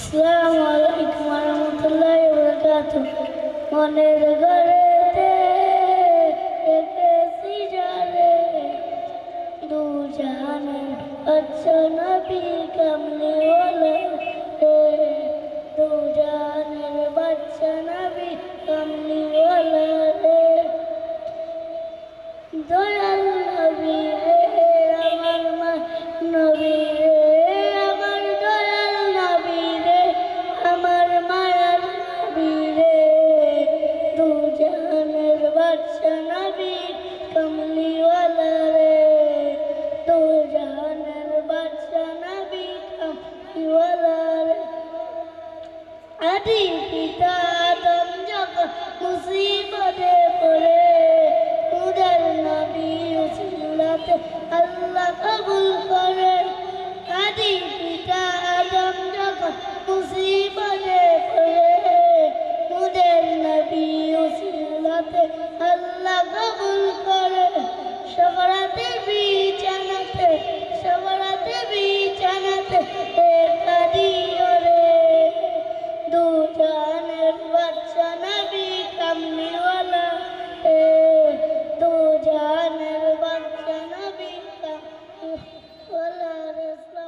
আসসালামু আলাইকুম রহমতুল্লাহ বরকাত মনের ঘরেতে রেখেছি যারে দু জাহানের আচ্ছা নবী কামলিওয়ালা রে দু জাহানের বাচ্চা নবী কামলিওয়ালা রে দয়াল আদি পিতা আদম যখন মুসিবতে পড়ে উদার নবী উসিলাতে আল্লাহ কবুল করে আদি পিতা আদম যখন মুসিবতে Hello.